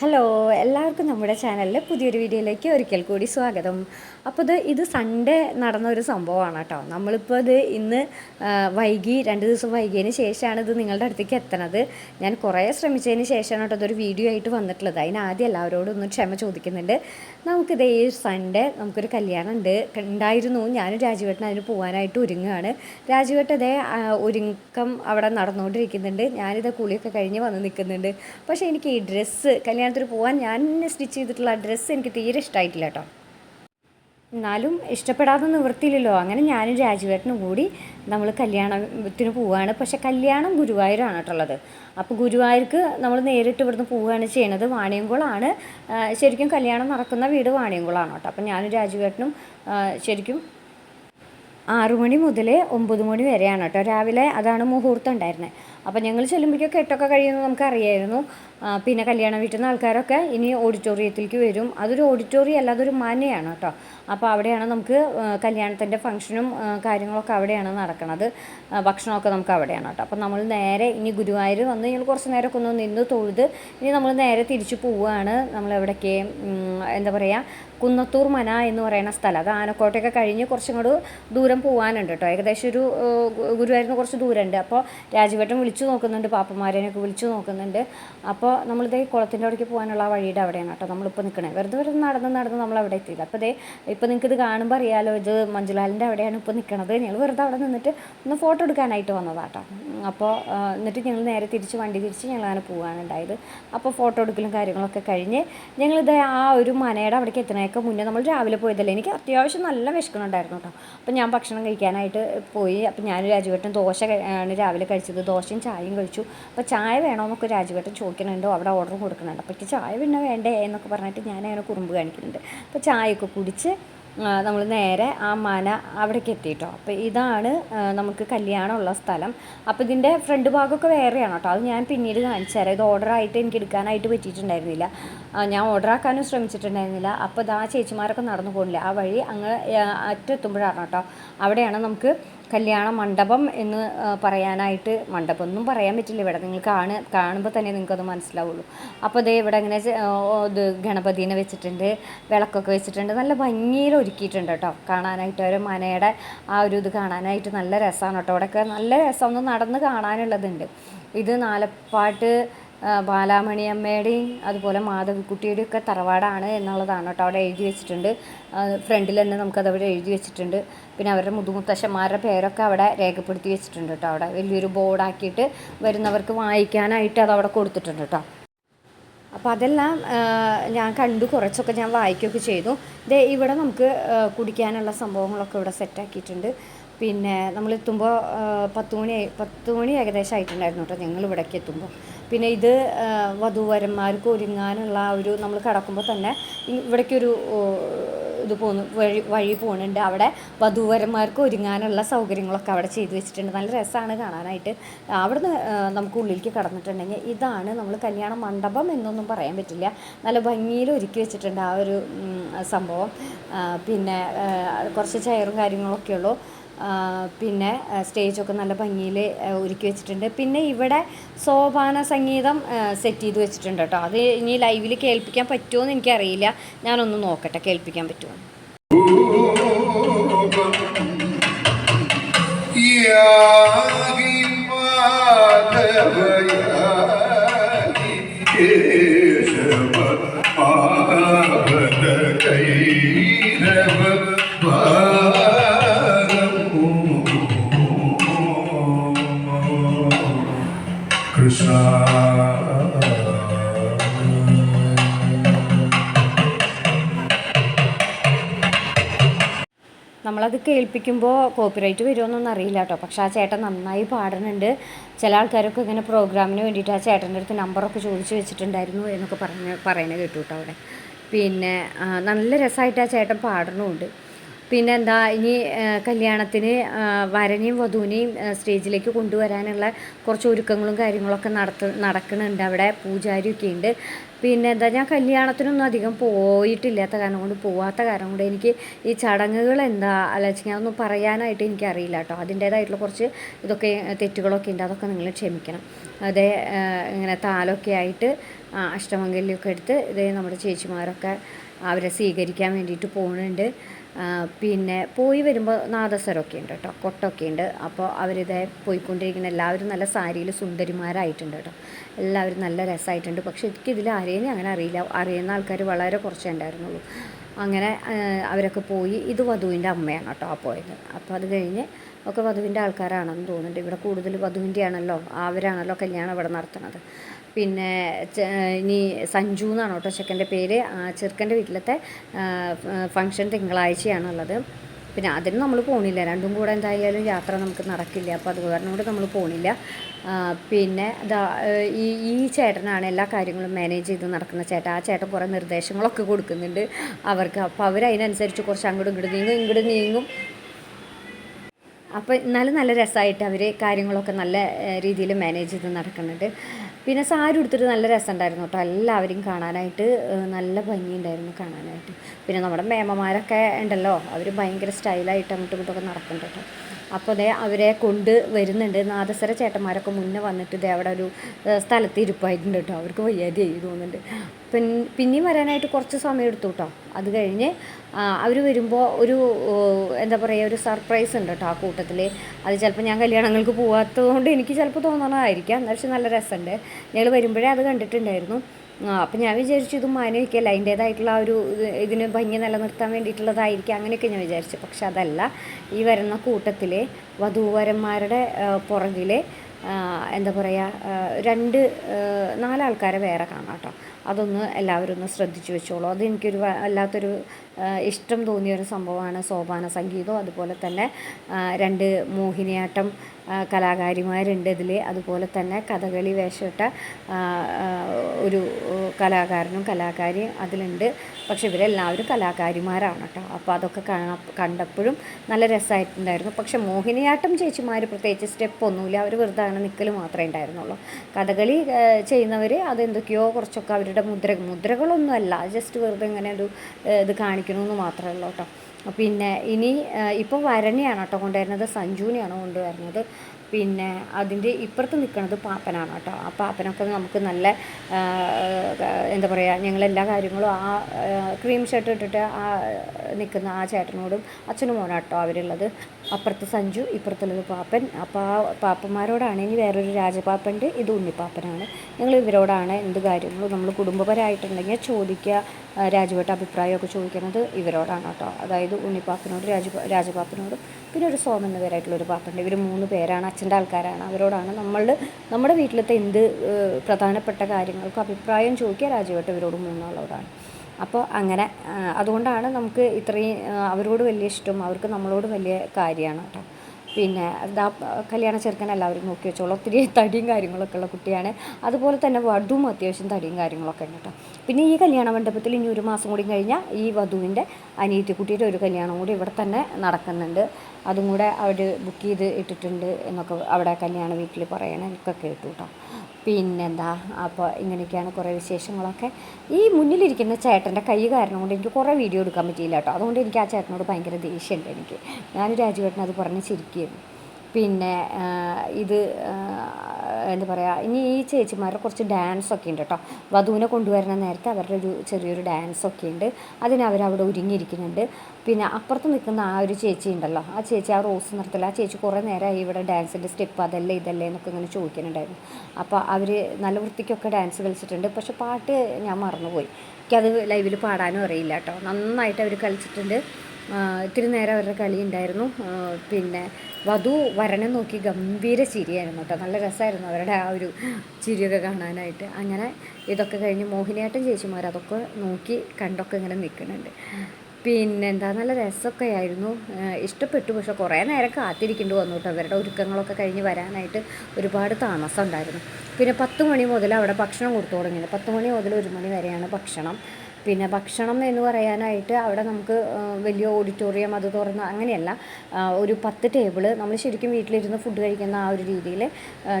Hello എല്ലാവർക്കും നമ്മുടെ ചാനലിൽ പുതിയൊരു വീഡിയോയിലേക്ക് ഒരിക്കൽ കൂടി സ്വാഗതം. അപ്പോൾ ഇത് ഇത് സൺഡേ നടന്ന ഒരു സംഭവമാണ് കേട്ടോ. നമ്മളിപ്പോൾ ഇത് ഇന്ന് വൈകി രണ്ട് ദിവസം വൈകിയതിന് ശേഷമാണ് ഇത് നിങ്ങളുടെ അടുത്തേക്ക് എത്തണത് ഞാൻ കുറേ ശ്രമിച്ചതിന് ശേഷമാണ് കേട്ടോ ഇതൊരു വീഡിയോ ആയിട്ട് വന്നിട്ടുള്ളത്. അതിന് ആദ്യം എല്ലാവരോടും ഒന്ന് ക്ഷമ ചോദിക്കുന്നുണ്ട്. നമുക്കിത് ഈ സൺഡേ നമുക്കൊരു കല്യാണം ഉണ്ട് ഉണ്ടായിരുന്നു ഞാനും രാജുവേട്ടൻ അതിന് പോകാനായിട്ട് ഒരുങ്ങുകയാണ്. രാജുവേട്ടൻ ഇതേ ഒരുക്കം അവിടെ നടന്നുകൊണ്ടിരിക്കുന്നുണ്ട്. ഞാനിത് കുളിയൊക്കെ കഴിഞ്ഞ് വന്ന് നിൽക്കുന്നുണ്ട്. പക്ഷേ എനിക്ക് ഈ ഡ്രസ്സ് കല്യാണത്തിന് പോകാൻ ഞാൻ സ്റ്റിച്ച് ചെയ്തിട്ടുള്ള ഡ്രസ്സ് എനിക്ക് തീരെ ഇഷ്ടമായിട്ടില്ല കേട്ടോ. എന്നാലും ഇഷ്ടപ്പെടാതെ നിവൃത്തിയില്ലല്ലോ. അങ്ങനെ ഞാനും രാജുവേട്ടനും കൂടി നമ്മൾ കല്യാണത്തിന് പോവുകയാണ്. പക്ഷെ കല്യാണം ഗുരുവായൂരാണ് കേട്ടുള്ളത് അപ്പോൾ ഗുരുവായൂർക്ക് നമ്മൾ നേരിട്ട് ഇവിടുന്ന് പോവുകയാണ് ചെയ്യണത് വാണിയംകുളമാണ്. ശരിക്കും കല്യാണം നടക്കുന്ന വീട് വാണിയംകുളമാണ് കേട്ടോ. അപ്പം ഞാനും രാജുവേട്ടനും ശരിക്കും മണി മുതൽ ഒമ്പത് മണി വരെയാണ് കേട്ടോ. രാവിലെ അതാണ് മുഹൂർത്തം ഉണ്ടായിരുന്നത്. അപ്പോൾ ഞങ്ങൾ ചെല്ലുമ്പോഴേക്കും എട്ടൊക്കെ കഴിയുമെന്ന് നമുക്കറിയായിരുന്നു. പിന്നെ കല്യാണ വീട്ടിൽ നിന്ന് ആൾക്കാരൊക്കെ ഇനി ഓഡിറ്റോറിയത്തിലേക്ക് വരും. അതൊരു ഓഡിറ്റോറിയം അല്ല അതൊരു മനയാണ് കേട്ടോ അപ്പോൾ അവിടെയാണ് നമുക്ക് കല്യാണത്തിന്റെ ഫംഗ്ഷനും കാര്യങ്ങളൊക്കെ അവിടെയാണ് നടക്കുന്നത് ഭക്ഷണമൊക്കെ നമുക്ക് അവിടെയാണ് കേട്ടോ അപ്പോൾ നമ്മൾ നേരെ ഇനി ഗുരുവായൂർ വന്ന് ഞങ്ങൾ കുറച്ച് നേരമൊക്കെ ഒന്ന് നിന്ന് തൊഴുത് ഇനി നമ്മൾ നേരെ തിരിച്ചു പോവുകയാണ് നമ്മൾ എവിടേക്ക് എന്താ പറയുക കുന്നത്തൂർ മന എന്ന് പറയുന്ന സ്ഥലം. അത് ആനക്കോട്ടയൊക്കെ കഴിഞ്ഞ് കുറച്ചും ദൂരം പോകാനുണ്ട് കേട്ടോ ഏകദേശം ഒരു ഗുരുവായൂരിന് കുറച്ച് ദൂരമുണ്ട്. അപ്പോൾ രാജുവേട്ടൻ വിളിച്ചു നോക്കുന്നുണ്ട് പാപ്പന്മാരനെയൊക്കെ വിളിച്ചു നോക്കുന്നുണ്ട്. അപ്പോൾ നമ്മളിത് നമ്മളിതേ കുളത്തിന്റെ അവിടേക്ക് പോകാനുള്ള ആ വഴിയുടെ അവിടെയാണ് കേട്ടോ നമ്മളിപ്പോൾ നിൽക്കണേ. വെറുതെ വെറുതെ നടന്ന് നടന്ന് നമ്മൾ അവിടെ എത്തിയില്ല. അപ്പോൾ ഇതേ ഇപ്പോൾ നിങ്ങൾക്ക് ഇത് കാണുമ്പോൾ അറിയാലോ ഇത് മഞ്ജുലാലിന്റെ അവിടെയാണ് ഇപ്പോൾ നിൽക്കണത്. ഞങ്ങൾ വെറുതെ അവിടെ നിന്നിട്ട് ഒന്ന് ഫോട്ടോ എടുക്കാനായിട്ട് വന്നതാട്ടോ അപ്പോൾ എന്നിട്ട് ഞങ്ങൾ നേരെ തിരിച്ച് വണ്ടി തിരിച്ച് ഞങ്ങൾ അങ്ങനെ പോകാനുണ്ടായത് അപ്പോൾ ഫോട്ടോ എടുക്കലും കാര്യങ്ങളൊക്കെ കഴിഞ്ഞ് ഞങ്ങളിത് ആ ഒരു മനയുടെ അവിടേക്ക് എത്തുന്നതൊക്കെ മുന്നേ നമ്മൾ രാവിലെ പോയതല്ലേ? എനിക്ക് അത്യാവശ്യം നല്ല വിശക്കണുണ്ടായിരുന്നു കേട്ടോ. അപ്പോൾ ഞാൻ ഭക്ഷണം കഴിക്കാനായിട്ട് പോയി. അപ്പോൾ ഞാൻ രാജുവേട്ടൻ ദോശ ആണ് രാവിലെ കഴിച്ചത്. ദോശയും ചായയും കഴിച്ചു. അപ്പോൾ ചായ വേണമെന്നൊക്കെ രാജുവേട്ടൻ ചോദിക്കണുണ്ടോ അവിടെ ഓർഡർ കൊടുക്കുന്നുണ്ട്. അപ്പോൾ എനിക്ക് ചായ പിന്നെ വേണ്ടേ എന്നൊക്കെ പറഞ്ഞിട്ട് ഞാൻ അങ്ങനെ കുറുമ്പ് കാണിക്കുന്നുണ്ട്. അപ്പോൾ ചായയൊക്കെ കുടിച്ച് നമ്മൾ നേരെ ആ മന അവിടേക്ക് എത്തിയിട്ടോ അപ്പോൾ ഇതാണ് ആ, നമുക്ക് കല്യാണമുള്ള സ്ഥലം. അപ്പോൾ ഇതിന്റെ ഫ്രണ്ട് ഭാഗമൊക്കെ വേറെയാണ് കേട്ടോ അത് ഞാൻ പിന്നീട് കാണിച്ചു തരാം. ഇത് ഓർഡറായിട്ട് എനിക്ക് എടുക്കാനായിട്ട് പറ്റിയിട്ടുണ്ടായിരുന്നില്ല. ഞാൻ ഓർഡർ ആക്കാനും ശ്രമിച്ചിട്ടുണ്ടായിരുന്നില്ല. അപ്പോൾ ഇതാ ചേച്ചിമാരൊക്കെ നടന്നു പോകുന്നില്ല ആ വഴി അങ്ങ് ആ, അറ്റെത്തുമ്പോഴാണ് കേട്ടോ അവിടെയാണ് നമുക്ക് കല്യാണ മണ്ഡപം എന്ന് പറയാനായിട്ട് മണ്ഡപം ഒന്നും പറയാൻ പറ്റില്ല. ഇവിടെ നിങ്ങൾ കാണ് കാണുമ്പോൾ തന്നെ നിങ്ങൾക്കത് മനസ്സിലാവുള്ളൂ. അപ്പോൾ ദേ ഇവിടെ ഇങ്ങനെ ഇത് ഗണപതിനെ വെച്ചിട്ടുണ്ട് വിളക്കൊക്കെ വെച്ചിട്ടുണ്ട്. നല്ല ഭംഗിയിൽ ഒരുക്കിയിട്ടുണ്ട് കേട്ടോ. കാണാനായിട്ട് ഒരു മനയുടെ ആ ഒരു ഇത് കാണാനായിട്ട് നല്ല രസമാണ് കേട്ടോ. അവിടെയൊക്കെ നല്ല രസം ഒന്ന് നടന്ന് കാണാനുള്ളതുണ്ട്. ഇത് നാലപ്പാട്ട് ബാലാമണിയമ്മയുടെയും അതുപോലെ മാധവിക്കുട്ടിയുടെയും ഒക്കെ തറവാടാണ് എന്നുള്ളതാണ് കേട്ടോ അവിടെ എഴുതി വെച്ചിട്ടുണ്ട്. ഫ്രണ്ടിൽ തന്നെ നമുക്കത് അവിടെ എഴുതി വെച്ചിട്ടുണ്ട്. പിന്നെ അവരുടെ മുതുമുത്തശ്ശന്മാരുടെ പേരൊക്കെ അവിടെ രേഖപ്പെടുത്തി വെച്ചിട്ടുണ്ട് കേട്ടോ അവിടെ. വലിയൊരു ബോർഡാക്കിയിട്ട് വരുന്നവർക്ക് വായിക്കാനായിട്ട് അത് അവിടെ കൊടുത്തിട്ടുണ്ട് കേട്ടോ. അപ്പോൾ അതെല്ലാം ഞാൻ കണ്ടു. കുറച്ചൊക്കെ ഞാൻ വായിക്കുകയൊക്കെ ചെയ്തു. ദേ ഇവിടെ നമുക്ക് കുടിക്കാനുള്ള സംഭവങ്ങളൊക്കെ ഇവിടെ സെറ്റാക്കിയിട്ടുണ്ട് പിന്നെ നമ്മൾ എത്തുമ്പോൾ പത്ത് മണി പത്ത് മണി ഏകദേശം ആയിട്ടുണ്ടായിരുന്നു കേട്ടോ ഞങ്ങൾ ഇവിടേക്ക് എത്തുമ്പോൾ. പിന്നെ ഇത് വധുവരന്മാർക്ക് ഒരുങ്ങാനുള്ള ആ ഒരു നമ്മൾ കിടക്കുമ്പോൾ തന്നെ ഇവിടേക്കൊരു ഇത് പോകുന്നു വഴി വഴി പോകുന്നുണ്ട് അവിടെ വധൂവരന്മാർക്ക് ഒരുങ്ങാനുള്ള സൗകര്യങ്ങളൊക്കെ അവിടെ ചെയ്തു വെച്ചിട്ടുണ്ട്. നല്ല രസമാണ് കാണാനായിട്ട്. അവിടുന്ന് നമുക്ക് ഉള്ളിലേക്ക് കടന്നിട്ടുണ്ടെങ്കിൽ ഇതാണ് നമ്മൾ കല്യാണ മണ്ഡപം എന്നൊന്നും പറയാൻ പറ്റില്ല. നല്ല ഭംഗിയിൽ ഒരുക്കി വെച്ചിട്ടുണ്ട് ആ ഒരു സംഭവം. പിന്നെ കുറച്ച് ചെയറും കാര്യങ്ങളൊക്കെ ഉള്ളൂ. പിന്നെ സ്റ്റേജൊക്കെ നല്ല ഭംഗിയിൽ ഒരുക്കി വെച്ചിട്ടുണ്ട്. പിന്നെ ഇവിടെ സോപാന സംഗീതം സെറ്റ് ചെയ്ത് വെച്ചിട്ടുണ്ട് കേട്ടോ. അത് ഇനി ലൈവിൽ കേൾപ്പിക്കാൻ പറ്റുമോ എന്ന് എനിക്കറിയില്ല. ഞാനൊന്ന് നോക്കട്ടെ കേൾപ്പിക്കാൻ പറ്റുമോ യാഗി കേൾപ്പിക്കുമ്പോൾ കോപ്പിറൈറ്റ് വരുമെന്നൊന്നും അറിയില്ല കേട്ടോ പക്ഷേ ആ ചേട്ടൻ നന്നായി പാടുന്നുണ്ട്. ചില ആൾക്കാരൊക്കെ ഇങ്ങനെ പ്രോഗ്രാമിന് വേണ്ടിയിട്ട് ആ ചേട്ടന്റെ അടുത്ത് നമ്പറൊക്കെ ചോദിച്ചു വെച്ചിട്ടുണ്ടായിരുന്നു എന്നൊക്കെ പറഞ്ഞ് പറയുന്നത് കേട്ടു കേട്ടോ അവിടെ. പിന്നെ നല്ല രസമായിട്ട് ആ ചേട്ടൻ പാടണമുണ്ട് പിന്നെ എന്താ ഇനി കല്യാണത്തിന് വരനെയും വധുവിനെയും സ്റ്റേജിലേക്ക് കൊണ്ടുവരാനുള്ള കുറച്ച് ഒരുക്കങ്ങളും കാര്യങ്ങളൊക്കെ നടത്ത നടക്കുന്നുണ്ട് അവിടെ. പൂജാരിയൊക്കെ ഉണ്ട്. പിന്നെ എന്താ ഞാൻ കല്യാണത്തിനൊന്നും അധികം പോയിട്ടില്ലാത്ത കാരണം കൊണ്ട് പോവാത്ത കാരണം കൊണ്ട് എനിക്ക് ഈ ചടങ്ങുകൾ എന്താ അല്ല ഒന്നും പറയാനായിട്ട് എനിക്കറിയില്ല കേട്ടോ. അതിന്റേതായിട്ടുള്ള കുറച്ച് ഇതൊക്കെ തെറ്റുകളൊക്കെ ഉണ്ട് അതൊക്കെ നിങ്ങൾ ക്ഷമിക്കണം. അതേ ഇങ്ങനെ താലൊക്കെ ആയിട്ട് അഷ്ടമംഗല്യമൊക്കെ എടുത്ത് ഇതേ നമ്മുടെ ചേച്ചിമാരൊക്കെ അവരെ സ്വീകരിക്കാൻ വേണ്ടിയിട്ട് പോകുന്നുണ്ട് പിന്നെ പോയി വരുമ്പോൾ നാദസ്വരമൊക്കെ ഉണ്ട് കേട്ടോ കൊട്ടൊക്കെ ഉണ്ട്. അപ്പോൾ അവരിതേ പോയിക്കൊണ്ടിരിക്കുന്ന എല്ലാവരും നല്ല സാരിയിൽ സുന്ദരിമാരായിട്ടുണ്ട് കേട്ടോ. എല്ലാവരും നല്ല രസമായിട്ടുണ്ട് പക്ഷേ എനിക്കിതിൽ ആരെയും അങ്ങനെ അറിയില്ല. അറിയുന്ന ആൾക്കാർ വളരെ കുറച്ചേ ഉണ്ടായിരുന്നുള്ളൂ. അങ്ങനെ അവരൊക്കെ പോയി ഇത് വധുവിന്റെ അമ്മയാണ് കേട്ടോ ആ പോയത്. അപ്പോൾ അത് കഴിഞ്ഞ് ഒക്കെ വധുവിന്റെ ആൾക്കാരാണെന്ന് തോന്നുന്നുണ്ട്. ഇവിടെ കൂടുതൽ വധുവിന്റെ ആണല്ലോ അവരാണല്ലോ കല്യാണം ഇവിടെ നടത്തുന്നത്. പിന്നെ ഇനി സഞ്ജു എന്നാണ് കേട്ടോ ചെക്കന്റെ പേര്. ചെറുക്കന്റെ വീട്ടിലത്തെ ഫങ്ഷൻ തിങ്കളാഴ്ചയാണുള്ളത്. പിന്നെ അതിന് നമ്മൾ പോണില്ല. രണ്ടും കൂടെ എന്തായാലും യാത്ര നമുക്ക് നടക്കില്ല. അപ്പോൾ അത് കൊണ്ട് നമ്മൾ പോണില്ല. പിന്നെ ഈ ഈ ചേട്ടനാണ് എല്ലാ കാര്യങ്ങളും മാനേജ് ചെയ്ത് നടക്കുന്ന ചേട്ടൻ. ആ ചേട്ടൻ കുറേ നിർദ്ദേശങ്ങളൊക്കെ കൊടുക്കുന്നുണ്ട് അവർക്ക്. അപ്പോൾ അവർ അതിനനുസരിച്ച് കുറച്ച് അങ്ങോട്ട് ഇങ്ങോട്ട് നീങ്ങും ഇങ്ങോട്ട് നീങ്ങും. അപ്പോൾ എന്നാലും നല്ല രസമായിട്ട് അവർ കാര്യങ്ങളൊക്കെ നല്ല രീതിയിൽ മാനേജ് ചെയ്ത് നടക്കുന്നുണ്ട്. പിന്നെ സാരി ഉടുത്തിട്ട് നല്ല രസമുണ്ടായിരുന്നു കേട്ടോ. എല്ലാവരെയും കാണാനായിട്ട് നല്ല ഭംഗിയുണ്ടായിരുന്നു കാണാനായിട്ട്. പിന്നെ നമ്മുടെ മേമമാരൊക്കെ ഉണ്ടല്ലോ അവർ ഭയങ്കര സ്റ്റൈലായിട്ട് അങ്ങോട്ടും ഇങ്ങോട്ടൊക്കെ നടക്കുന്നുണ്ട് കേട്ടോ. അപ്പോൾ അതെ അവരെ കൊണ്ട് വരുന്നുണ്ട്. നാദസര ചേട്ടന്മാരൊക്കെ മുന്നേ വന്നിട്ട് ഇതേ അവിടെ ഒരു സ്ഥലത്ത് ഇരിപ്പായിട്ടുണ്ട് കേട്ടോ അവർക്ക് വയ്യാതെയായി തോന്നുന്നുണ്ട്. പിന്നെ പിന്നെയും വരാനായിട്ട് കുറച്ച് സമയം എടുത്തു കേട്ടോ അത് കഴിഞ്ഞ് അവർ വരുമ്പോൾ ഒരു എന്താ പറയുക ഒരു സർപ്രൈസ് ഉണ്ട് കേട്ടോ ആ കൂട്ടത്തിൽ അത് ചിലപ്പോൾ ഞാൻ കല്യാണങ്ങൾക്ക് പോകാത്തത് കൊണ്ട് എനിക്ക് ചിലപ്പോൾ തോന്നണമായിരിക്കാം പക്ഷെ നല്ല രസമുണ്ട് ഞങ്ങൾ വരുമ്പോഴേ അത് കണ്ടിട്ടുണ്ടായിരുന്നു. അപ്പം ഞാൻ വിചാരിച്ചു ഇത് മാനവിക്കല്ല അതിന്റേതായിട്ടുള്ള ഒരു ഇത് ഇതിന് ഭംഗി നിലനിർത്താൻ വേണ്ടിയിട്ടുള്ളതായിരിക്കും അങ്ങനെയൊക്കെ ഞാൻ വിചാരിച്ചു. പക്ഷെ അതല്ല ഈ വരുന്ന കൂട്ടത്തിൽ വധൂവരന്മാരുടെ പുറകിൽ എന്താ പറയുക രണ്ട് നാലാൾക്കാരെ വേറെ കാണാം കേട്ടോ. അതൊന്ന് എല്ലാവരും ഒന്ന് ശ്രദ്ധിച്ചു വെച്ചോളൂ. അത് എനിക്കൊരു വ- വല്ലാത്തൊരു ഇഷ്ടം തോന്നിയൊരു സംഭവമാണ് സോപാന സംഗീതം. അതുപോലെ തന്നെ രണ്ട് മോഹിനിയാട്ടം കലാകാരിമാരുണ്ട് ഇതിൽ അതുപോലെ തന്നെ കഥകളി വേഷമിട്ട ഒരു കലാകാരനും കലാകാരിയും അതിലുണ്ട്. പക്ഷെ ഇവരെല്ലാവരും കലാകാരിമാരാണ് കേട്ടോ. അപ്പോൾ അതൊക്കെ കണ്ടപ്പോഴും നല്ല രസമായിട്ടുണ്ടായിരുന്നു. പക്ഷെ മോഹിനിയാട്ടം ചേച്ചിമാർ പ്രത്യേകിച്ച് സ്റ്റെപ്പ് ഒന്നുമില്ല. അവർ വെറുതെ അങ്ങനെ നിൽക്കൽ മാത്രമേ ഉണ്ടായിരുന്നുള്ളൂ. കഥകളി ചെയ്യുന്നവർ അതെന്തൊക്കെയോ കുറച്ചൊക്കെ അവരുടെ മുദ്ര മുദ്രകളൊന്നുമല്ല. ജസ്റ്റ് വെറുതെ ഇങ്ങനെ ഒരു ഇത് കാണിക്കണമെന്ന് മാത്രമേ ഉള്ളൂ കേട്ടോ. പിന്നെ ഇനി ഇപ്പോൾ വരണിയാണ് കേട്ടോ കൊണ്ടുവരുന്നത്. സഞ്ജുവിനെയാണ് കൊണ്ടുവരുന്നത്. പിന്നെ അതിന്റെ ഇപ്പുറത്ത് നിൽക്കുന്നത് പാപ്പനാണ് കേട്ടോ. ആ പാപ്പനൊക്കെ നമുക്ക് നല്ല എന്താ പറയുക ഞങ്ങളെല്ലാ കാര്യങ്ങളും ആ ക്രീം ഷർട്ട് ഇട്ടിട്ട് ആ നിൽക്കുന്ന ആ ചേട്ടനോടും അച്ഛനും മോനാണ് കേട്ടോ അവരുള്ളത്. അപ്പുറത്ത് സഞ്ജു ഇപ്പുറത്തുള്ളത് പാപ്പൻ. അപ്പോൾ ആ പാപ്പന്മാരോടാണ് ഇനി വേറൊരു രാജപാപ്പന്റെ ഇത് ഉണ്ണിപ്പാപ്പനാണ്. ഞങ്ങൾ ഇവരോടാണ് എന്ത് കാര്യങ്ങളും നമ്മൾ കുടുംബപരമായിട്ടുണ്ടെങ്കിൽ ചോദിക്കുക രാജുവേട്ട അഭിപ്രായമൊക്കെ ചോദിക്കുന്നത് ഇവരോടാണ് കേട്ടോ. അതായത് ഉണ്ണിപ്പാപ്പനോട് രാജു രാജപാപ്പനോടും പിന്നെ ഒരു സോമൻ എന്ന പേരായിട്ടുള്ള ഒരു പാപ്പുണ്ട്. ഇവർ മൂന്ന് പേരാണ് അച്ഛന്റെ ആൾക്കാരാണ്. അവരോടാണ് നമ്മൾ നമ്മുടെ വീട്ടിലത്തെ എന്ത് പ്രധാനപ്പെട്ട കാര്യങ്ങൾക്കും അഭിപ്രായം ചോദിക്കുക രാജുവേട്ട ഇവരോട് മൂന്നാളോടാണ് അപ്പോൾ അങ്ങനെ അതുകൊണ്ടാണ് നമുക്ക് ഇത്രയും അവരോട് വലിയ ഇഷ്ടം അവർക്ക് നമ്മളോട് വലിയ കാര്യമാണ് കേട്ടോ. പിന്നെ ദാ കല്യാണ ചെറുക്കൻ എല്ലാവരും നോക്കി വെച്ചോളൂ. ഒത്തിരി തടിയും കാര്യങ്ങളൊക്കെ ഉള്ള കുട്ടിയാണ്. അതുപോലെ തന്നെ വധുവും അത്യാവശ്യം തടിയും കാര്യങ്ങളൊക്കെ ഉണ്ട് കേട്ടോ. പിന്നെ ഈ കല്യാണ മണ്ഡപത്തിൽ ഇനി ഒരു മാസം കൂടി കഴിഞ്ഞാൽ ഈ വധുവിന്റെ അനിയത്തി കുട്ടിയുടെ ഒരു കല്യാണം കൂടി ഇവിടെ തന്നെ നടക്കുന്നുണ്ട്. അതും കൂടെ അവർ ബുക്ക് ചെയ്ത് ഇട്ടിട്ടുണ്ട് എന്നൊക്കെ അവിടെ കല്യാണ വീട്ടിൽ പറയണ എന്നൊക്കെ കേട്ടു കേട്ടോ പിന്നെന്താ? അപ്പോൾ ഇങ്ങനെയൊക്കെയാണ് കുറേ വിശേഷങ്ങളൊക്കെ. ഈ മുന്നിലിരിക്കുന്ന ചേട്ടന്റെ കൈ കാരണം കൊണ്ട് എനിക്ക് കുറേ വീഡിയോ എടുക്കാൻ പറ്റിയില്ല കേട്ടോ അതുകൊണ്ട് എനിക്ക് ആ ചേട്ടനോട് ഭയങ്കര ദേഷ്യമുണ്ട് എനിക്ക്. ഞാൻ രാജുവേട്ടൻ അത് പറഞ്ഞ് ചിരിക്കുകയായിരുന്നു. പിന്നെ ഇത് എന്താ പറയുക ഇനി ഈ ചേച്ചിമാരുടെ കുറച്ച് ഡാൻസ് ഒക്കെ ഉണ്ട് കേട്ടോ വധുവിനെ കൊണ്ടുവരുന്ന നേരത്തെ അവരുടെ ഒരു ചെറിയൊരു ഡാൻസ് ഒക്കെ ഉണ്ട്. അതിന് അവരവിടെ ഒരുങ്ങിയിരിക്കുന്നുണ്ട്. പിന്നെ അപ്പുറത്ത് നിൽക്കുന്ന ആ ഒരു ചേച്ചി ഉണ്ടല്ലോ. ആ ചേച്ചി ആ റോസ് നിർത്തല ആ ചേച്ചി കുറേ നേരമായി ഇവിടെ ഡാൻസിന്റെ സ്റ്റെപ്പ് അതല്ലേ ഇതല്ലേ എന്നൊക്കെ ഇങ്ങനെ ചോദിക്കുന്നുണ്ടായിരുന്നു. അപ്പോൾ അവർ നല്ല വൃത്തിക്കൊക്കെ ഡാൻസ് കളിച്ചിട്ടുണ്ട്. പക്ഷെ പാട്ട് ഞാൻ മറന്നുപോയി. എനിക്കത് ലൈവിൽ പാടാനും അറിയില്ല കേട്ടോ നന്നായിട്ട് അവർ കളിച്ചിട്ടുണ്ട്. ഇത്തിരി നേരം അവരുടെ കളി ഉണ്ടായിരുന്നു പിന്നെ വധു വരനെ നോക്കി ഗംഭീര ചിരിയായിരുന്നു കേട്ടോ. നല്ല രസമായിരുന്നു അവരുടെ ആ ഒരു ചിരിയൊക്കെ കാണാനായിട്ട്. അങ്ങനെ ഇതൊക്കെ കഴിഞ്ഞ് മോഹിനിയാട്ടം ചേച്ചിമാർ അതൊക്കെ നോക്കി കണ്ടൊക്കെ ഇങ്ങനെ നിൽക്കുന്നുണ്ട്. പിന്നെന്താ നല്ല രസമൊക്കെ ആയിരുന്നു. ഇഷ്ടപ്പെട്ടു. പക്ഷെ കുറേ നേരം കാത്തിരിക്കേണ്ടി വന്നു കേട്ടോ. അവരുടെ ഒരുക്കങ്ങളൊക്കെ കഴിഞ്ഞ് വരാനായിട്ട് ഒരുപാട് താമസം ഉണ്ടായിരുന്നു. പിന്നെ പത്ത് മണി മുതൽ അവിടെ ഭക്ഷണം കൊടുത്തു തുടങ്ങിയത് പത്ത് മണി മുതൽ ഒരു മണി വരെയാണ് ഭക്ഷണം. പിന്നെ ഭക്ഷണം എന്ന് പറയാനായിട്ട് അവിടെ നമുക്ക് വലിയ ഓഡിറ്റോറിയം അത് തുറന്ന് അങ്ങനെയല്ല. ഒരു പത്ത് ടേബിൾ നമ്മൾ ശരിക്കും വീട്ടിലിരുന്ന് ഫുഡ് കഴിക്കുന്ന ആ ഒരു രീതിയിൽ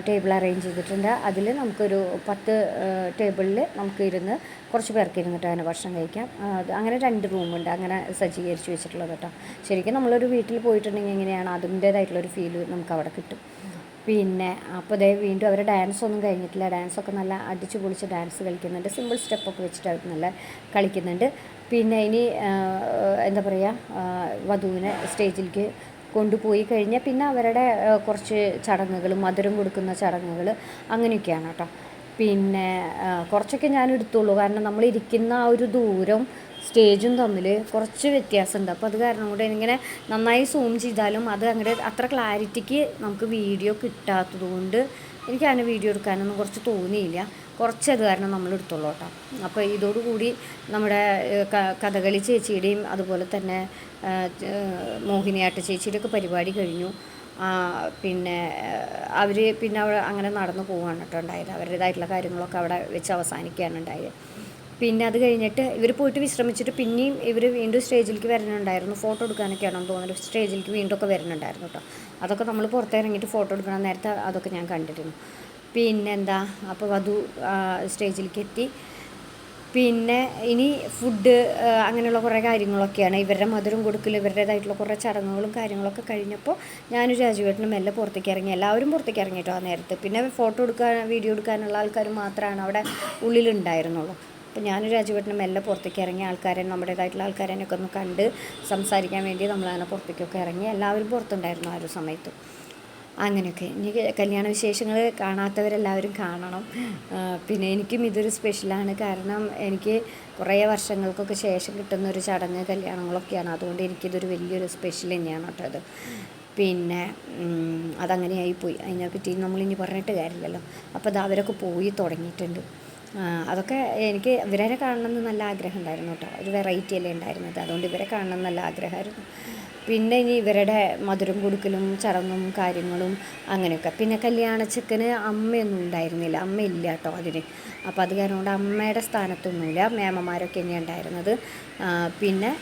ടേബിൾ അറേഞ്ച് ചെയ്തിട്ടുണ്ട്. അതിൽ നമുക്കൊരു പത്ത് ടേബിളിൽ നമുക്ക് ഇരുന്ന് കുറച്ച് പേർക്ക് ഇരുന്നിട്ട് അങ്ങനെ ഭക്ഷണം കഴിക്കാം. അങ്ങനെ രണ്ട് റൂമുണ്ട് അങ്ങനെ സജ്ജീകരിച്ച് വെച്ചിട്ടുള്ളത് കേട്ടോ. ശരിക്കും നമ്മളൊരു വീട്ടിൽ പോയിട്ടുണ്ടെങ്കിൽ എങ്ങനെയാണ് അതിന്റേതായിട്ടുള്ളൊരു ഫീൽ നമുക്ക് അവിടെ കിട്ടും. പിന്നെ അപ്പോൾ ദേ വീണ്ടും അവർ ഡാൻസ് ഒന്നും കഴിഞ്ഞിട്ടില്ല. ഡാൻസൊക്കെ നല്ല അടിച്ചു പൊളിച്ച് ഡാൻസ് കളിക്കുന്നുണ്ട്. സിമ്പിൾ സ്റ്റെപ്പൊക്കെ വെച്ചിട്ട് അവർ നല്ല കളിക്കുന്നുണ്ട്. പിന്നെ ഇനി എന്താ പറയുക വധുവിനെ സ്റ്റേജിലേക്ക് കൊണ്ടുപോയി കഴിഞ്ഞാൽ പിന്നെ അവരുടെ കുറച്ച് ചടങ്ങുകൾ മധുരം കൊടുക്കുന്ന ചടങ്ങുകൾ അങ്ങനെയൊക്കെയാണ് കേട്ടോ. പിന്നെ കുറച്ചൊക്കെ ഞാൻ എടുത്തുള്ളൂ. കാരണം നമ്മൾ ഇരിക്കുന്ന ആ ഒരു ദൂരം സ്റ്റേജും തമ്മിൽ കുറച്ച് വ്യത്യാസമുണ്ട്. അപ്പോൾ അത് കാരണം കൂടെ ഇങ്ങനെ നന്നായി സൂം ചെയ്താലും അത് അങ്ങനെ അത്ര ക്ലാരിറ്റിക്ക് നമുക്ക് വീഡിയോ കിട്ടാത്തത് കൊണ്ട് എനിക്ക് അങ്ങനെ വീഡിയോ എടുക്കാനൊന്നും കുറച്ച് തോന്നിയില്ല. കുറച്ച് അത് കാരണം നമ്മൾ എടുത്തോളൂ കേട്ടോ. അപ്പോൾ ഇതോടുകൂടി നമ്മുടെ കഥകളി ചേച്ചിയുടെയും അതുപോലെ തന്നെ മോഹിനിയാട്ട ചേച്ചിയുടെയൊക്കെ പരിപാടി കഴിഞ്ഞു. പിന്നെ അവർ പിന്നെ അവിടെ അങ്ങനെ നടന്നു പോവുകയാണ് കേട്ടോ ഉണ്ടായത്. അവരുടേതായിട്ടുള്ള കാര്യങ്ങളൊക്കെ അവിടെ വെച്ച് അവസാനിക്കുകയാണ് ഉണ്ടായത്. പിന്നെ അത് കഴിഞ്ഞിട്ട് ഇവർ പോയിട്ട് വിശ്രമിച്ചിട്ട് പിന്നെയും ഇവർ വീണ്ടും സ്റ്റേജിലേക്ക് വരുന്നുണ്ടായിരുന്നു ഫോട്ടോ എടുക്കാനൊക്കെയാണെന്ന് തോന്നുന്നത് സ്റ്റേജിലേക്ക് വീണ്ടും ഒക്കെ വരുന്നുണ്ടായിരുന്നു കേട്ടോ. അതൊക്കെ നമ്മൾ പുറത്തിറങ്ങിയിട്ട് ഫോട്ടോ എടുക്കണം. നേരത്തെ അതൊക്കെ ഞാൻ കണ്ടിരുന്നു. പിന്നെന്താ? അപ്പോൾ വധു സ്റ്റേജിലേക്ക് എത്തി. പിന്നെ ഇനി ഫുഡ് അങ്ങനെയുള്ള കുറേ കാര്യങ്ങളൊക്കെയാണ്. ഇവരുടെ മധുരം കൊടുക്കൽ ഇവരുടേതായിട്ടുള്ള കുറേ ചടങ്ങുകളും കാര്യങ്ങളൊക്കെ കഴിഞ്ഞപ്പോൾ ഞാനും രാജുവേട്ടനും മെല്ലെ പുറത്തേക്ക് ഇറങ്ങി. എല്ലാവരും പുറത്തേക്ക് ഇറങ്ങിയിട്ടോ ആ നേരത്ത്. പിന്നെ ഫോട്ടോ എടുക്കാൻ വീഡിയോ എടുക്കാനുള്ള ആൾക്കാർ മാത്രമാണ് അവിടെ ഉള്ളിലുണ്ടായിരുന്നുള്ളൂ. അപ്പോൾ ഞാനും രാജുവേട്ടനും മെല്ലെ പുറത്തേക്ക് ഇറങ്ങി ആൾക്കാരെ നമ്മുടേതായിട്ടുള്ള ആൾക്കാരെയൊക്കെ ഒന്ന് കണ്ട് സംസാരിക്കാൻ വേണ്ടി നമ്മളങ്ങനെ പുറത്തേക്കൊക്കെ ഇറങ്ങി എല്ലാവരും പുറത്തുണ്ടായിരുന്നു ആ ഒരു സമയത്ത്. അങ്ങനെയൊക്കെ. എനിക്ക് കല്യാണ വിശേഷങ്ങൾ കാണാത്തവരെല്ലാവരും കാണണം. പിന്നെ എനിക്കും ഇതൊരു സ്പെഷ്യലാണ് കാരണം എനിക്ക് കുറേ വർഷങ്ങൾക്കൊക്കെ ശേഷം കിട്ടുന്ന ഒരു ചടങ്ങ് കല്യാണങ്ങളൊക്കെയാണ്. അതുകൊണ്ട് എനിക്കിതൊരു വലിയൊരു സ്പെഷ്യൽ തന്നെയാണ് കേട്ടോ അത്. പിന്നെ അതങ്ങനെയായിപ്പോയി അതങ്ങനെയായി പോയി. അതിനെപ്പറ്റി നമ്മളിനി പറഞ്ഞിട്ട് കാര്യമില്ലല്ലോ. അപ്പോൾ അത് അവരൊക്കെ പോയി തുടങ്ങിയിട്ടുണ്ട്. അതൊക്കെ എനിക്ക് ഇവരെ കാണണം എന്ന് നല്ല ആഗ്രഹം ഉണ്ടായിരുന്നു കേട്ടോ. ഒരു വെറൈറ്റി അല്ലേ ഉണ്ടായിരുന്നത്. അതുകൊണ്ട് ഇവരെ കാണണം എന്ന് നല്ല ആഗ്രഹമായിരുന്നു. പിന്നെ ഇനി ഇവരുടെ മധുരം കൊടുക്കലും ചടങ്ങും കാര്യങ്ങളും അങ്ങനെയൊക്കെ. പിന്നെ കല്യാണച്ചക്കന് അമ്മയൊന്നും ഉണ്ടായിരുന്നില്ല. അമ്മ ഇല്ല കേട്ടോ അതിന്. അപ്പോൾ അത് കാരണം കൊണ്ട് അമ്മയുടെ സ്ഥാനത്തൊന്നുമില്ല. മേമമാരൊക്കെ തന്നെയാണ് ഉണ്ടായിരുന്നത്. പിന്നെ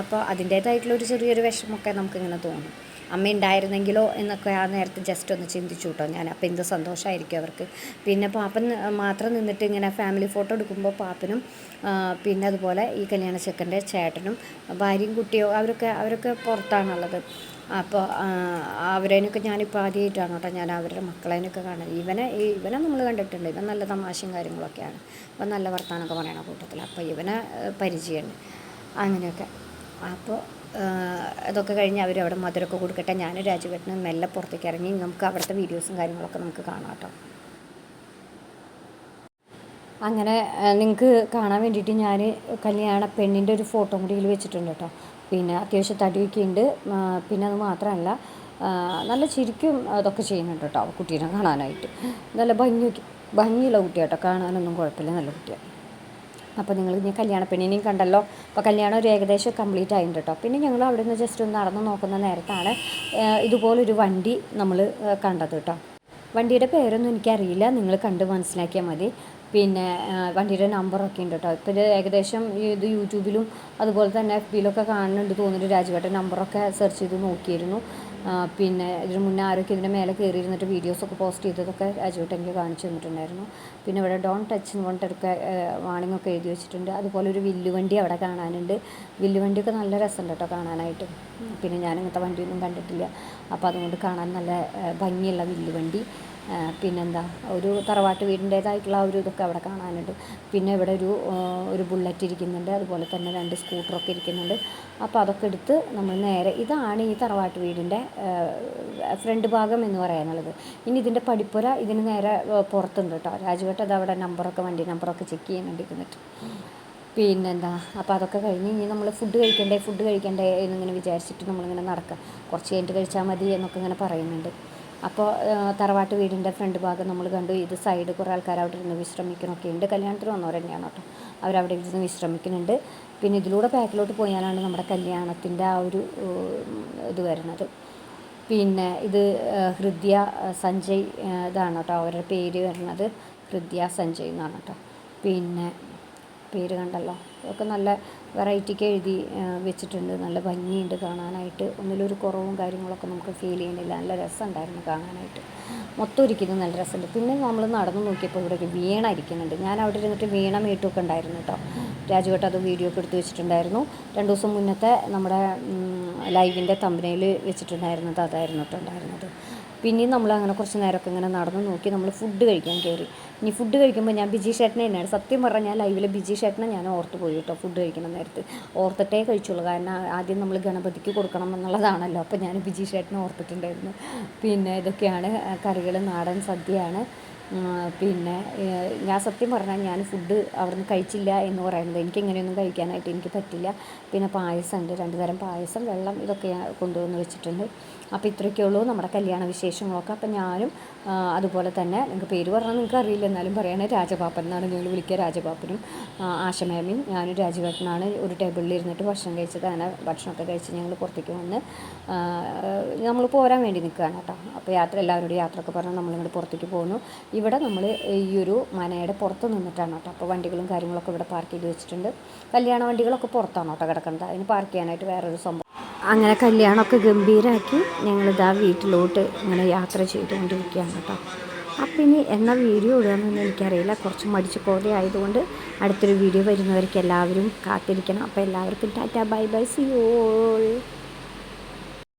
അപ്പോൾ അതിന്റേതായിട്ടുള്ള ഒരു ചെറിയൊരു വിഷമമൊക്കെ നമുക്കിങ്ങനെ തോന്നും. അമ്മ ഉണ്ടായിരുന്നെങ്കിലോ എന്നൊക്കെ ആ നേരത്തെ ജസ്റ്റ് ഒന്ന് ചിന്തിച്ചു കേട്ടോ ഞാൻ. അപ്പോൾ എന്ത് സന്തോഷമായിരിക്കും അവർക്ക്. പിന്നെ പാപ്പൻ മാത്രം നിന്നിട്ട് ഇങ്ങനെ ഫാമിലി ഫോട്ടോ എടുക്കുമ്പോൾ പാപ്പനും പിന്നെ അതുപോലെ ഈ കല്യാണ ചെക്കന്റെ ചേട്ടനും ഭാര്യയും കുട്ടിയോ അവരൊക്കെ അവരൊക്കെ പുറത്താണുള്ളത്. അപ്പോൾ അവരേനൊക്കെ ഞാനിപ്പോൾ ആദ്യമായിട്ടാണ് കേട്ടോ ഞാൻ അവരുടെ മക്കളേനൊക്കെ കാണുന്നത്. ഇവനെ ഇവനെ നമ്മൾ കണ്ടിട്ടുണ്ട്. ഇവൻ നല്ല തമാശയും കാര്യങ്ങളൊക്കെയാണ്. ഇവൻ നല്ല വർത്താനമൊക്കെ പറയണ കൂട്ടത്തിൽ അപ്പോൾ ഇവനെ പരിചയമുണ്ട്. അങ്ങനെയൊക്കെ. അപ്പോൾ അതൊക്കെ കഴിഞ്ഞ് അവർ അവിടെ മധുരമൊക്കെ കൊടുക്കട്ടെ. ഞാൻ രാജ്യഘട്ടിന് മെല്ലെ പുറത്തേക്ക് ഇറങ്ങി നമുക്ക് അവിടുത്തെ വീഡിയോസും കാര്യങ്ങളൊക്കെ നമുക്ക് കാണാം കേട്ടോ. അങ്ങനെ നിങ്ങൾക്ക് കാണാൻ വേണ്ടിയിട്ട് ഞാൻ കല്യാണ പെണ്ണിന്റെ ഒരു ഫോട്ടോ കൂടി ഇതിൽ വെച്ചിട്ടുണ്ട് കേട്ടോ. പിന്നെ അത്യാവശ്യം തടിയൊക്കെ ഉണ്ട്. പിന്നെ അത് മാത്രമല്ല നല്ല ചിരിക്കും അതൊക്കെ ചെയ്യുന്നുണ്ട് കേട്ടോ കുട്ടീനെ കാണാനായിട്ട്. നല്ല ഭംഗിയൊക്കെ ഭംഗിയുള്ള കുട്ടിയാട്ടോ കാണാനൊന്നും കുഴപ്പമില്ല നല്ല കുട്ടിയാണ് അപ്പോൾ നിങ്ങൾ ഇനി കല്യാണ പെണ്ണിനെയും കണ്ടല്ലോ. അപ്പോൾ കല്യാണം ഒരു ഏകദേശം കംപ്ലീറ്റ് ആയിട്ടുണ്ട് കേട്ടോ. പിന്നെ ഞങ്ങൾ അവിടെ നിന്ന് ജസ്റ്റ് ഒന്ന് നടന്ന് നോക്കുന്ന നേരത്താണ് ഇതുപോലൊരു വണ്ടി നമ്മൾ കണ്ടത് കേട്ടോ. വണ്ടിയുടെ പേരൊന്നും എനിക്കറിയില്ല. നിങ്ങൾ കണ്ട് മനസ്സിലാക്കിയാൽ മതി. പിന്നെ വണ്ടിയുടെ നമ്പറൊക്കെ ഉണ്ട് കേട്ടോ ഇപ്പോൾ ഇത് ഏകദേശം ഇത് യൂട്യൂബിലും അതുപോലെ തന്നെ എഫ് ബിയിലൊക്കെ കാണുന്നുണ്ട് തോന്നിയിട്ട് രാജുവേട്ടൻ നമ്പറൊക്കെ സെർച്ച് ചെയ്ത് നോക്കിയിരുന്നു. പിന്നെ ഇതിന് മുന്നേ ആരൊക്കെ ഇതിന്റെ മേലെ കയറിയിരുന്നിട്ട് വീഡിയോസൊക്കെ പോസ്റ്റ് ചെയ്തതൊക്കെ രാജുവേട്ടൻ എനിക്ക് കാണിച്ചു തന്നിട്ടുണ്ടായിരുന്നു. പിന്നെ ഇവിടെ ഡോൺ ടച്ച് എന്ന് പറഞ്ഞിട്ടൊക്കെ വാണിംഗ് ഒക്കെ എഴുതി വെച്ചിട്ടുണ്ട്. അതുപോലെ ഒരു വില്ലുവണ്ടി അവിടെ കാണാനുണ്ട്. വില്ലുവണ്ടിയൊക്കെ നല്ല രസമുണ്ട് കേട്ടോ കാണാനായിട്ട് പിന്നെ ഞാൻ ഇങ്ങനത്തെ വണ്ടിയൊന്നും കണ്ടിട്ടില്ല. അപ്പോൾ അതുകൊണ്ട് കാണാൻ നല്ല ഭംഗിയുള്ള വില്ലുവണ്ടി. പിന്നെന്താ ഒരു തറവാട്ട് വീടിന്റേതായിട്ടുള്ള ഒരു ഇതൊക്കെ അവിടെ കാണാനുണ്ട്. പിന്നെ ഇവിടെ ഒരു ഒരു ബുള്ളറ്റ് ഇരിക്കുന്നുണ്ട് അതുപോലെ തന്നെ രണ്ട് സ്കൂട്ടറൊക്കെ ഇരിക്കുന്നുണ്ട്. അപ്പോൾ അതൊക്കെ എടുത്ത് നമ്മൾ നേരെ ഇതാണ് ഈ തറവാട്ട് വീടിന്റെ ഫ്രണ്ട് ഭാഗം എന്ന് പറയാനുള്ളത്. ഇനി ഇതിന്റെ പടിപ്പുര ഇതിന് നേരെ പുറത്തുണ്ട് കേട്ടോ. രാജുവേട്ട അത് അവിടെ നമ്പറൊക്കെ വണ്ടി നമ്പറൊക്കെ ചെക്ക് ചെയ്യാൻ ഇരുന്നിട്ട് പിന്നെന്താ അപ്പോൾ അതൊക്കെ കഴിഞ്ഞ് ഇനി നമ്മൾ ഫുഡ് കഴിക്കണ്ടേ ഫുഡ് കഴിക്കണ്ടേ എന്നിങ്ങനെ വിചാരിച്ചിട്ട് നമ്മളിങ്ങനെ നടക്കുക. കുറച്ച് കഴിഞ്ഞിട്ട് കഴിച്ചാൽ മതി എന്നൊക്കെ ഇങ്ങനെ പറയുന്നുണ്ട്. അപ്പോൾ തറവാട്ട് വീടിന്റെ ഫ്രണ്ട് ഭാഗം നമ്മൾ കണ്ടു. ഇത് സൈഡ് കുറേ ആൾക്കാർ അവിടെ ഇരുന്ന് വിശ്രമിക്കണമൊക്കെ ഉണ്ട്. കല്യാണത്തിന് വന്നവർ തന്നെയാണ് കേട്ടോ. അവരവിടെ ഇരുന്ന് വിശ്രമിക്കുന്നുണ്ട്. പിന്നെ ഇതിലൂടെ ബാക്കിലോട്ട് പോയാലാണ് നമ്മുടെ കല്യാണത്തിന്റെ ആ ഒരു ഇത് വരുന്നത്. പിന്നെ ഇത് ഹൃദ്യ സഞ്ജയ് ഇതാണ് കേട്ടോ അവരുടെ പേര് വരുന്നത്. ഹൃദ്യ സഞ്ജയ് എന്നാണ് കേട്ടോ. പിന്നെ പേര് കണ്ടല്ലോ. അതൊക്കെ നല്ല വെറൈറ്റിക്ക് എഴുതി വെച്ചിട്ടുണ്ട്. നല്ല ഭംഗിയുണ്ട് കാണാനായിട്ട്. ഒന്നിലൊരു കുറവും കാര്യങ്ങളൊക്കെ നമുക്ക് ഫീൽ ചെയ്യുന്നില്ല. നല്ല രസമുണ്ടായിരുന്നു കാണാനായിട്ട്. മൊത്തം ഇരിക്കുന്നത് നല്ല രസമുണ്ട്. പിന്നെ നമ്മൾ നടന്നു നോക്കിയപ്പോൾ ഇവിടെ ഒരു വീണ ഇരിക്കുന്നുണ്ട്. ഞാൻ അവിടെ ഇരുന്നിട്ട് വീണ മീട്ടുമൊക്കെ ഉണ്ടായിരുന്നു കേട്ടോ. രാജുവേട്ട് അത് വീഡിയോ ഒക്കെ എടുത്ത് വെച്ചിട്ടുണ്ടായിരുന്നു. രണ്ട് ദിവസം മുന്നത്തെ നമ്മുടെ ലൈവിന്റെ തമ്പനയിൽ വെച്ചിട്ടുണ്ടായിരുന്നത് അതായിരുന്നു കേട്ടോ ഉണ്ടായിരുന്നത്. പിന്നെയും നമ്മൾ അങ്ങനെ കുറച്ച് നേരമൊക്കെ ഇങ്ങനെ നടന്നു നോക്കി നമ്മൾ ഫുഡ് കഴിക്കാൻ കയറി. ഇനി ഫുഡ് കഴിക്കുമ്പോൾ ഞാൻ ബിജി ഷേട്ടനെ തന്നെയാണ്. സത്യം പറഞ്ഞാൽ ലൈവിൽ ബിജി ഷേട്ടനെ ഞാൻ ഓർത്ത് പോയി കേട്ടോ ഫുഡ് കഴിക്കുന്ന നേരത്ത്. ഓർത്തിട്ടേ കഴിച്ചുള്ളൂ. കാരണം ആദ്യം നമ്മൾ ഗണപതിക്ക് കൊടുക്കണം എന്നുള്ളതാണല്ലോ. അപ്പോൾ ഞാൻ ബിജി ഷേട്ടനെ ഓർത്തിട്ടുണ്ടായിരുന്നു. പിന്നെ ഇതൊക്കെയാണ് കറികൾ നാടൻ സദ്യയാണ്. പിന്നെ ഞാൻ സത്യം പറഞ്ഞാൽ ഞാൻ ഫുഡ് അവിടുന്ന് കഴിച്ചില്ല എന്ന് പറയുന്നത് എനിക്ക് ഇങ്ങനെയൊന്നും കഴിക്കാനായിട്ട് എനിക്ക് പറ്റില്ല. പിന്നെ പായസം ഉണ്ട് രണ്ട് തരം പായസം വെള്ളം ഇതൊക്കെ കൊണ്ടുവന്ന് വെച്ചിട്ടുണ്ട്. അപ്പോൾ ഇത്രയൊക്കെ ഉള്ളൂ നമ്മുടെ കല്യാണ വിശേഷങ്ങളൊക്കെ. അപ്പം ഞാനും അതുപോലെ തന്നെ നിങ്ങൾക്ക് പേര് പറഞ്ഞാൽ നിങ്ങൾക്ക് അറിയില്ല എന്നാലും പറയണേ. രാജപാപ്പൻ എന്നാണ് ഞങ്ങൾ വിളിക്കുക. രാജപാപ്പനും ആശമേമയും ഞാനും രാജുവേട്ടനാണ്. ഒരു ടേബിളിൽ ഇരുന്നിട്ട് ഭക്ഷണം കഴിച്ചത് അങ്ങനെ ഭക്ഷണമൊക്കെ കഴിച്ച് ഞങ്ങൾ പുറത്തേക്ക് വന്ന് നമ്മൾ പോരാൻ വേണ്ടി നിൽക്കുകയാണ് കേട്ടോ. അപ്പോൾ യാത്ര എല്ലാവരോടും യാത്രയൊക്കെ പറഞ്ഞ് നമ്മളിങ്ങോട്ട് പുറത്തേക്ക് പോകുന്നു. ഇവിടെ നമ്മൾ ഈ ഒരു മനയുടെ പുറത്ത് നിന്നിട്ടാണ് കേട്ടോ. അപ്പോൾ വണ്ടികളും കാര്യങ്ങളൊക്കെ ഇവിടെ പാർക്ക് ചെയ്ത് വെച്ചിട്ടുണ്ട്. കല്യാണ വണ്ടികളൊക്കെ പുറത്താണ് കേട്ടോ കിടക്കുന്നത്? അതിന് പാർക്ക് ചെയ്യാനായിട്ട് വേറൊരു സംഭവം അങ്ങനെ കല്യാണമൊക്കെ ഗംഭീരമാക്കി ഞങ്ങളിതാ വീട്ടിലോട്ട് ഇങ്ങനെ യാത്ര ചെയ്തുകൊണ്ടിരിക്കുകയാണ് കേട്ടോ. അപ്പം ഇനി എന്ന വീഡിയോ ഇടുകയെന്നൊന്നും എനിക്കറിയില്ല. കുറച്ച് മടിച്ചു പോലെ ആയതുകൊണ്ട് അടുത്തൊരു വീഡിയോ വരുന്നവർക്ക് എല്ലാവരും കാത്തിരിക്കണം. അപ്പോൾ എല്ലാവർക്കും tata bye bye see all.